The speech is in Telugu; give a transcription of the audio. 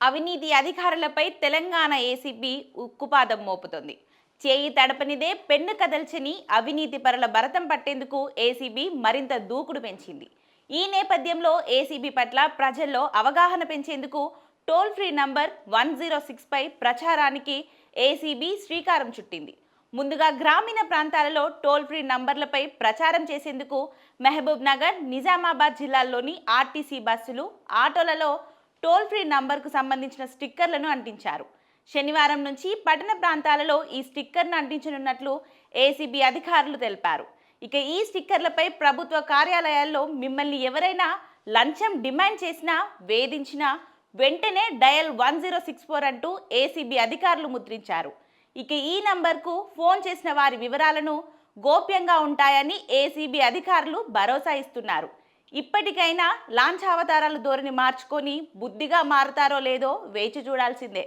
అవినీతి అధికారులపై తెలంగాణ ఏసీబీ ఉక్కుపాదం మోపుతోంది. చేయి తడపనిదే పెన్ను కదల్చని అవినీతి పరుల భరతం పట్టేందుకు ఏసీబీ మరింత దూకుడు పెంచింది. ఈ నేపథ్యంలో ఏసీబీ పట్ల ప్రజల్లో అవగాహన పెంచేందుకు toll free number one zero సిక్స్పై ప్రచారానికి ఏసీబీ శ్రీకారం చుట్టింది. ముందుగా గ్రామీణ ప్రాంతాలలో టోల్ ఫ్రీ నంబర్లపై ప్రచారం చేసేందుకు మహబూబ్ నగర్ నిజామాబాద్ జిల్లాల్లోని ఆర్టీసీ బస్సులు ఆటోలలో టోల్ ఫ్రీ నంబర్కు సంబంధించిన స్టిక్కర్లను అంటించారు. శనివారం నుంచి పట్టణ ప్రాంతాలలో ఈ స్టిక్కర్ను అంటించనున్నట్లు ఏసీబీ అధికారులు తెలిపారు. ఇక ఈ స్టిక్కర్లపై ప్రభుత్వ కార్యాలయాల్లో మిమ్మల్ని ఎవరైనా లంచం డిమాండ్ చేసినా వేధించినా వెంటనే dial one zero six four అంటూ ఏసీబీ అధికారులు ముద్రించారు. ఇక ఈ నంబర్కు ఫోన్ చేసిన వారి వివరాలను గోప్యంగా ఉంటాయని ఏసీబీ అధికారులు భరోసా ఇస్తున్నారు. ఇప్పటికైనా లాంఛావతారాల ధోరణి మార్చుకొని బుద్ధిగా మారతారో లేదో వేచి చూడాల్సిందే.